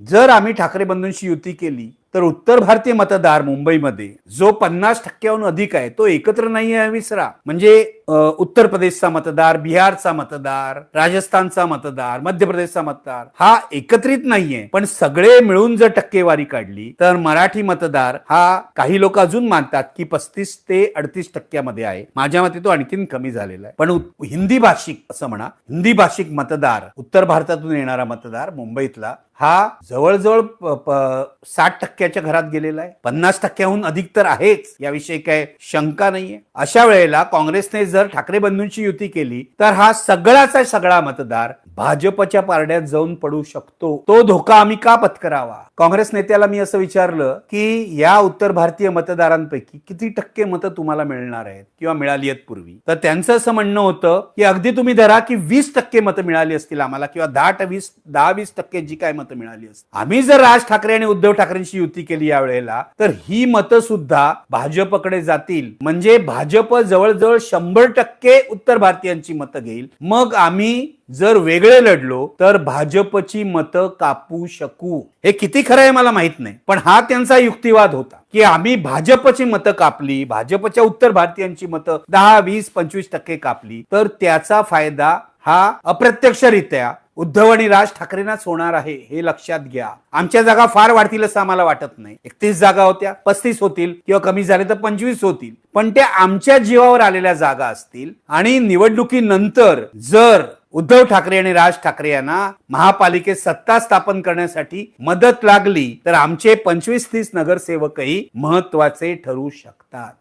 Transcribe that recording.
जर आम्ही ठाकरे बंधूंशी युती केली तर उत्तर भारतीय मतदार मुंबईमध्ये जो पन्नास टक्क्याहून अधिक आहे तो एकत्र नाही आहे विसरा म्हणजे उत्तर प्रदेशचा मतदार बिहारचा मतदार राजस्थानचा मतदार मध्य प्रदेशचा मतदार हा एकत्रित नाहीये. पण सगळे मिळून जर टक्केवारी काढली तर मराठी मतदार हा काही लोक अजून मानतात की पस्तीस ते अडतीस टक्क्यामध्ये आहे. माझ्या मते तो आणखीन कमी झालेला आहे. पण हिंदी भाषिक असं म्हणा हिंदी भाषिक मतदार उत्तर भारतातून येणारा मतदार मुंबईतला हा जवळजवळ प- टक्के टक्क्याच्या घरात गेलेला आहे. पन्नास टक्क्याहून अधिक तर आहेच. याविषयी काय शंका नाहीये. अशा वेळेला काँग्रेसने जर ठाकरे बंधूंची युती केली तर हा सगळाचा सगळा मतदार भाजपच्या पारड्यात जाऊन पडू शकतो. तो धोका आम्ही का पत्करावा? काँग्रेस नेत्याला मी असं विचारलं की या उत्तर भारतीय मतदारांपैकी किती टक्के मतं तुम्हाला मिळणार आहेत किंवा मिळाली आहेत पूर्वी? तर त्यांचं असं म्हणणं होतं की अगदी तुम्ही धरा की वीस टक्के मतं मिळाली असतील आम्हाला किंवा दहा वीस दहा वीस टक्के जी काय मतं मिळाली असतील. आम्ही जर राज ठाकरे आणि उद्धव ठाकरेंची युती केली यावेळेला तर ही मतं सुद्धा भाजपकडे जातील. म्हणजे भाजप जवळजवळ शंभर टक्के उत्तर भारतीयांची मतं घेईल. मग आम्ही जर वेगळे लढलो तर भाजपची मतं कापू शकू. हे किती खरं आहे मला माहीत नाही. पण हा त्यांचा युक्तिवाद होता की आम्ही भाजपची मतं कापली भाजपच्या उत्तर भारतीयांची मतं दहा वीस पंचवीस टक्के कापली तर त्याचा फायदा हा अप्रत्यक्षरित्या उद्धव आणि राज ठाकरेंनाच होणार आहे हे लक्षात घ्या. आमच्या जागा फार वाढतील असं आम्हाला वाटत नाही. एकतीस जागा होत्या पस्तीस होतील किंवा कमी झाले तर पंचवीस होतील. पण त्या आमच्या जीवावर आलेल्या जागा असतील आणि निवडणुकीनंतर जर उद्धव ठाकरे आणि राज ठाकरे यांना महापालिकेत सत्ता स्थापन करण्यासाठी मदत लागली तर आमचे पंचवीस तीस नगरसेवकही महत्त्वाचे ठरू शकतात.